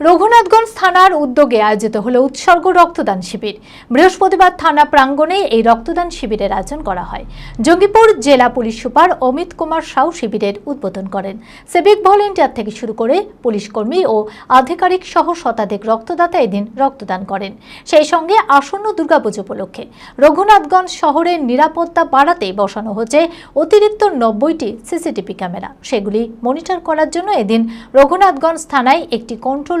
রঘুনাথগঞ্জ থানার উদ্যোগে আয়োজিত হলো উৎসর্গ রক্তদান শিবির। বৃহস্পতিবার থানা প্রাঙ্গণে এই রক্তদান শিবিরের আয়োজন করা হয়। জঙ্গিপুর জেলা পুলিশ সুপার অমিত কুমার সাউ শিবিরের উদ্বোধন করেন। সিভিক ভলেন্টিয়ার থেকে শুরু করে পুলিশ কর্মী ও আধিকারিক সহ শতাধিক রক্তদাতা এদিন রক্তদান করেন। সেই সঙ্গে আসন্ন দুর্গাপুজো উপলক্ষে রঘুনাথগঞ্জ শহরের নিরাপত্তা বাড়াতে বসানো হচ্ছে অতিরিক্ত নব্বইটি সিসিটিভি ক্যামেরা। সেগুলি মনিটর করার জন্য এদিন রঘুনাথগঞ্জ থানায় একটি কন্ট্রোল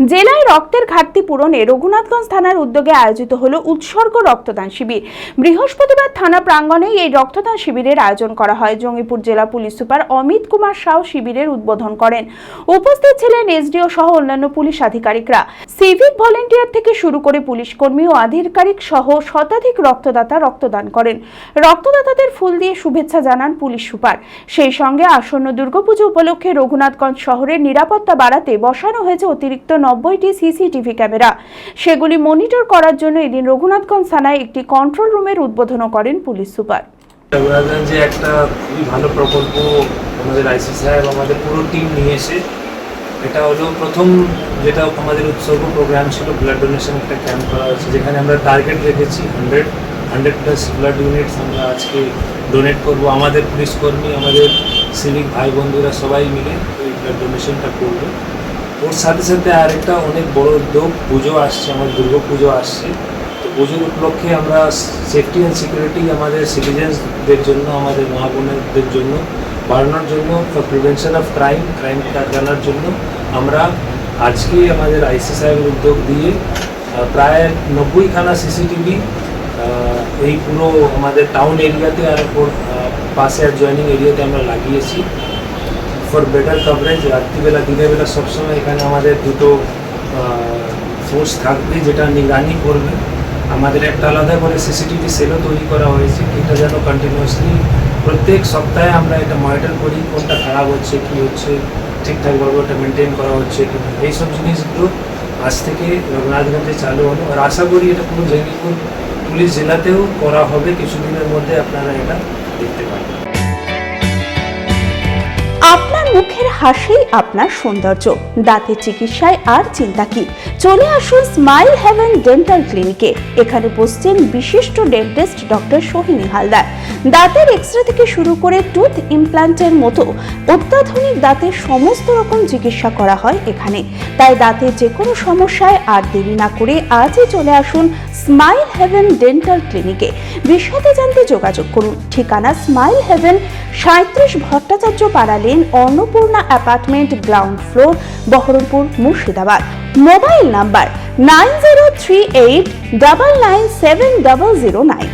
জেলায় রক্তের ঘাটতি পূরণে রঘুনাথগঞ্জ থানার উদ্যোগে আয়োজিত হলো উৎসর্গ রক্তদান শিবির। বৃহস্পতিবার থানা প্রাঙ্গণে এই রক্তদান শিবিরের আয়োজন করা হয়। জঙ্গিপুর জেলা পুলিশ সুপার অমিত কুমার সাউ শিবিরের উদ্বোধন করেন। উপস্থিত ছিলেন এসডিও সহ অন্যান্য পুলিশ আধিকারিকরা। সিভিক ভলেন্টিয়ার থেকে শুরু করে পুলিশ কর্মী ও আধিকারিক সহ শতাধিক রক্তদাতা রক্তদান করেন। রক্তদাতাদের ফুল দিয়ে শুভেচ্ছা জানান পুলিশ সুপার। সেই সঙ্গে আসন্ন দুর্গাপুজো উপলক্ষে রঘুনাথগঞ্জ শহরের নিরাপত্তা বাড়াতে বসানো হয়েছে অতিরিক্ত নব্বইটি সিসিটিভি ক্যামেরা। সেগুলি মনিটর করার জন্য এদিন রঘুনাথগঞ্জ থানায় একটি কন্ট্রোল রুমের উদ্বোধনও করেন পুলিশ সুপার। রঘুনাথগঞ্জে একটা খুবই ভালো প্রকল্প আমাদের আইসি সাহেব আমাদের পুরো টিম নিয়ে এসে, এটা হলো প্রথম যেটা আমাদের উৎসর্গ প্রোগ্রাম ছিল ব্লাড ডোনেশন একটা ক্যাম্প করা হয়েছে, যেখানে আমরা টার্গেট রেখেছি hundred hundred plus blood units আমরা আজকে ডোনেট করব। আমাদের পুলিশ কর্মী, আমাদের সিভিক ভাই বন্ধুরা সবাই মিলে এই ব্লাড ডোনেশনটা করবে। ওর সাথে সাথে আরেকটা অনেক বড় উদ্যোগ, পুজো আসছে, আমার দুর্গা পুজো আসছে। তো পুজোর উপলক্ষে আমরা সেফটি অ্যান্ড সিকিউরিটি আমাদের সিটিজেন্সদের জন্য, আমাদের মা বোনেদের জন্য, বাড়ানোর জন্য প্রিভেনশন অফ ক্রাইম ক্রাইম জানার জন্য আমরা আজকে আমাদের আইসি সাহেবের উদ্যোগ দিয়ে প্রায় নব্বইখানা সিসিটিভি এই পুরো আমাদের টাউন এরিয়াতে আর পাশে আর জয়নিং এরিয়াতে আমরা লাগিয়েছি। ফর বেটার কভারেজ রাত্রিবেলা দিনের বেলা সবসময় এখানে আমাদের দুটো ফোর্স থাকবে যেটা নিগরানি করবে। আমাদের একটা আলাদা করে সিসিটিভি সেলও তৈরি করা হয়েছে, এটা যেন কন্টিনিউয়াসলি প্রত্যেক সপ্তাহে আমরা এটা মনিটর করি, কোনটা খারাপ হচ্ছে, কী হচ্ছে ঠিকঠাকভাবে ওটা মেনটেন করা হচ্ছে না। এইসব জিনিসগুলো আজ থেকে রঘুনাথগঞ্জে চালু হলো। আর আশা করি এটা পুরো জঙ্গিপুর পুলিশ জেলাতেও করা হবে, কিছুদিনের মধ্যে আপনারা এটা দেখতে পাবেন। হাসি আপনার সৌন্দর্য। দাঁতের চিকিৎসায় আর চিন্তা কি? চলে আসুন স্মাইল হেভেন ডেন্টাল ক্লিনিকে এখানে বসছেন বিশিষ্ট ডেন্টিস্ট ডক্টর সোহিনী হালদার। দাঁতের এক্সরে থেকে শুরু করে টুথ ইমপ্ল্যান্টের মতো অত্যাধুনিক দাঁতের সমস্ত রকম চিকিৎসা করা হয় এখানে। তাই দাঁতের যে কোনো সমস্যায় আর দেরি না করে আজই চলে আসুন স্মাইল হেভেন ডেন্টাল ক্লিনিকে বিশদে জানতে যোগাযোগ করুন। ঠিকানা স্মাইল হেভেন সাঁত্রিশ Bhattacharya Para lane Annapurna apartment ground floor, Berhampore, Murshidabad. Mobile number nine zero three eight double nine seven double zero nine.